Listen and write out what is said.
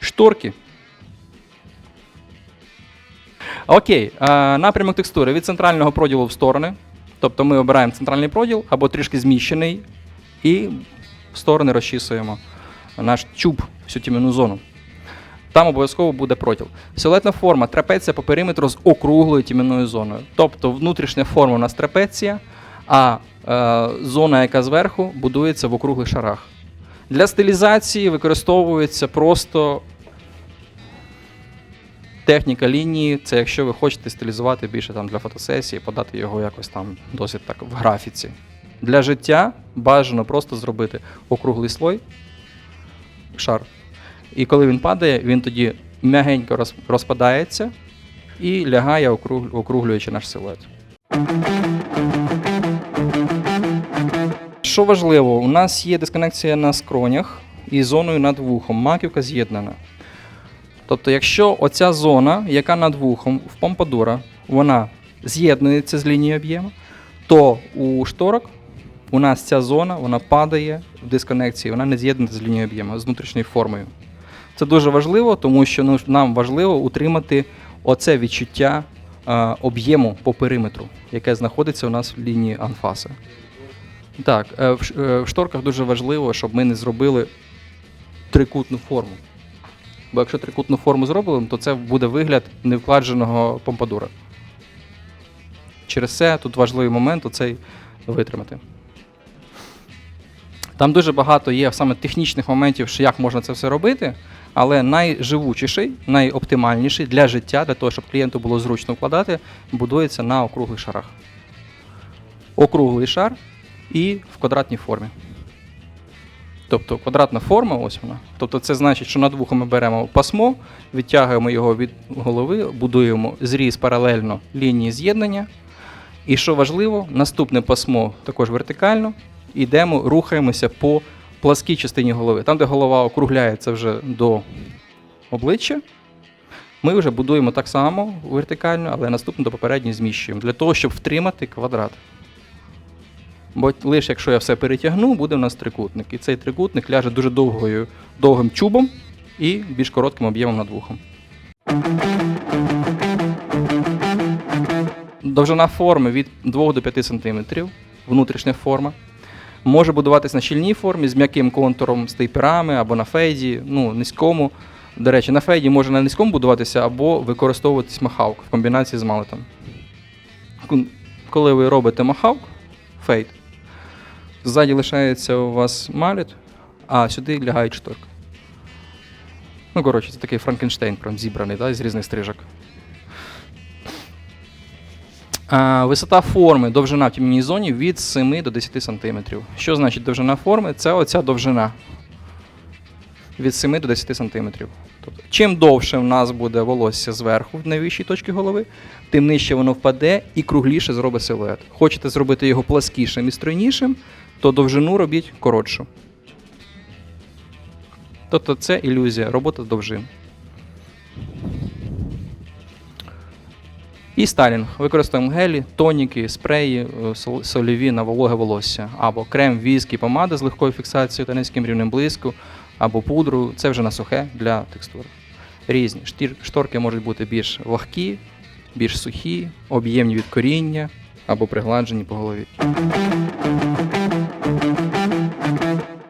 Шторки. Окей, е, напрямок текстури від центрального проділу в сторони. Тобто ми обираємо центральний проділ або трішки зміщений, і в сторони розчісуємо наш чуб, всю тім'яну зону. Там обов'язково буде проділ. Силуетна форма трапеція по периметру з округлою тім'яною зоною. Тобто внутрішня форма у нас трапеція, а зона, яка зверху, будується в округлих шарах. Для стилізації використовується просто техніка лінії. Це якщо ви хочете стилізувати більше там, для фотосесії, подати його якось там досить так в графіці. Для життя бажано просто зробити округлий слой, шар. І коли він падає, він тоді м'ягенько розпадається і лягає, округлюючи наш силует. Що важливо, у нас є дисконекція на скронях і зоною над вухом. Маківка з'єднана. Тобто, якщо оця зона, яка над вухом в помпадура, вона з'єднується з лінією об'єму, то у шторок у нас ця зона вона падає в дисконекції, вона не з'єднана з лінією об'єму, з внутрішньою формою. Це дуже важливо, тому що ну, нам важливо утримати оце відчуття е, об'єму по периметру, яке знаходиться у нас в лінії анфаси. Так, е, в, е, в шторках дуже важливо, щоб ми не зробили трикутну форму. Бо якщо трикутну форму зробимо, то це буде вигляд невкладженого помпадура. Через це тут важливий момент оцей витримати. Там дуже багато є саме технічних моментів, що як можна це все робити, але найживучіший, найоптимальніший для життя, для того, щоб клієнту було зручно вкладати, будується на округлих шарах. Округлий шар і в квадратній формі. Тобто квадратна форма, ось вона. Тобто це значить, що над вухом ми беремо пасмо, відтягуємо його від голови, будуємо зріз паралельно лінії з'єднання. І що важливо, наступне пасмо також вертикально, йдемо, рухаємося по пласкій частині голови. Там, де голова округляється вже до обличчя, ми вже будуємо так само вертикально, але наступне до попередньої зміщуємо, для того, щоб втримати квадрат. Бо лише якщо я все перетягну, буде у нас трикутник. І цей трикутник ляже дуже довгою, довгим чубом і більш коротким об'ємом над вухом. Довжина форми від 2 до 5 см, внутрішня форма. Може будуватись на щільній формі з м'яким контуром, з тейперами або на фейді, ну, низькому. До речі, на фейді може на низькому будуватися або використовуватись махавк в комбінації з малетом. Коли ви робите махавк, фейд, ззаді лишається у вас маліт, а сюди лягає шторки. Ну, коротше, це такий Франкенштейн прям зібраний да, з різних стрижок. А, висота форми, довжина в тімній зоні від 7 до 10 см. Що значить довжина форми? Це оця довжина. Від 7 до 10 см. Тобто, чим довше в нас буде волосся зверху в найвищій точці голови, тим нижче воно впаде і кругліше зробить силует. Хочете зробити його пласкішим і стройнішим, то довжину робіть коротшу. Тобто це ілюзія, робота довжин. І стайлінг. Використовуємо гелі, тоніки, спреї, е, сольові на вологе волосся, або крем, віск і помада з легкою фіксацією та низьким рівнем блиску, або пудру. Це вже на сухе для текстури. Різні. Шторки можуть бути більш вагкі, більш сухі, об'ємні від коріння або пригладжені по голові.